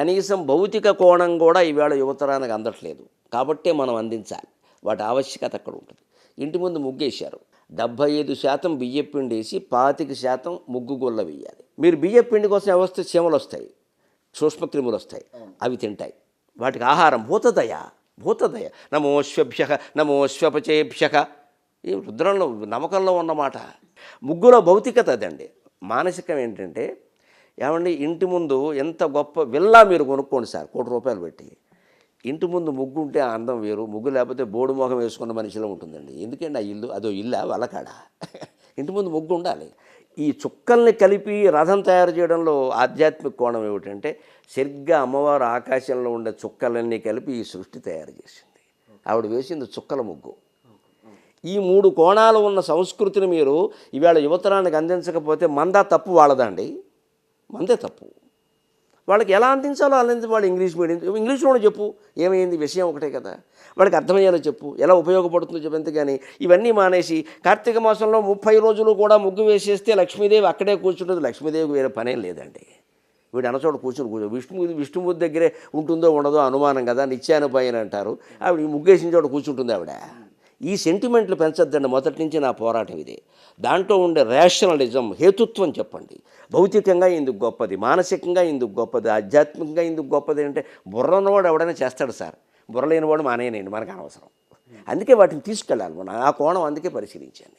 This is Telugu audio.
కనీసం భౌతిక కోణం కూడా ఈవేళ యువతరానికి అందట్లేదు. కాబట్టే మనం అందించాలి. వాటి ఆవశ్యకత అక్కడ ఉంటుంది. ఇంటి ముందు ముగ్గేశారు. డెబ్భై ఐదు శాతం బియ్యపిండి వేసి పాతిక శాతం ముగ్గు గుళ్ళ వేయాలి. మీరు బియ్యపిండి కోసం వ్యవస్థ చీమలు వస్తాయి? సూక్ష్మక్రిములు వస్తాయి. అవి తింటాయి. వాటికి ఆహారం భూతదయ భూతదయ. నమోశ్వభ్య నమోశ్వపచేభ్య ఈ రుద్రంలో నమ్మకంలో ఉన్నమాట. ముగ్గులో భౌతికత అదండి. మానసికం ఏంటంటే ఏమండి ఇంటి ముందు ఎంత గొప్ప విల్లా మీరు కొనుక్కోండి సార్ కోటి రూపాయలు పెట్టి. ఇంటి ముందు ముగ్గు ఉంటే అందం వేరు ముగ్గు లేకపోతే బోడు మొహం వేసుకున్న మనిషిలో ఉంటుందండి. ఎందుకండి ఆ ఇల్లు? అదో ఇల్లా వలకాడ. ఇంటి ముందు ముగ్గు ఉండాలి. ఈ చుక్కల్ని కలిపి రథం తయారు చేయడంలో ఆధ్యాత్మిక కోణం ఏమిటంటే సరిగ్గా అమ్మవారు ఆకాశంలో ఉండే చుక్కలన్నీ కలిపి ఈ సృష్టి తయారు చేసింది. ఆవిడ వేసింది చుక్కల ముగ్గు. ఈ మూడు కోణాలు ఉన్న సంస్కృతిని మీరు ఇవాళ యువతరానికి అందించకపోతే మందా తప్పు వాళ్ళదండి. మందే తప్పు. వాళ్ళకి ఎలా అందించాలో అందించి వాళ్ళు ఇంగ్లీష్ మీడియం. ఇంగ్లీష్లోనే చెప్పు ఏమైంది విషయం ఒకటే కదా. వాళ్ళకి అర్థమయ్యేలా చెప్పు ఎలా ఉపయోగపడుతుందో చెప్పు కానీ ఇవన్నీ మానేసి కార్తీక మాసంలో ముప్పై రోజులు కూడా ముగ్గు వేసేస్తే లక్ష్మీదేవి అక్కడే కూర్చుంటుంది. లక్ష్మీదేవికి వేరే పనేం లేదండి. వీడు అనచోట కూర్చుని కూర్చో విష్ణు విష్ణుమూర్తి దగ్గరే ఉంటుందో ఉండదో అనుమానం కదా నిత్యానుపాయని అంటారు ఆవిడ ఈ ముగ్గేసిన చోట కూర్చుంటుంది ఆవిడ. ఈ సెంటిమెంట్లు పెంచొద్దండి. మొదటి నుంచి నా పోరాటం ఇదే. దాంట్లో ఉండే రేషనలిజం హేతుత్వం చెప్పండి. భౌతికంగా ఇందుకు గొప్పది? మానసికంగా ఇందుకు గొప్పది? ఆధ్యాత్మికంగా ఇందుకు గొప్పది అంటే బుర్ర ఎవడైనా చేస్తాడు సార్. బుర్రలేనివాడు మానేయనండి మానేయండి. మనకు అనవసరం. అందుకే వాటిని తీసుకెళ్ళాలి. మనం ఆ కోణం అందుకే పరిశీలించాను.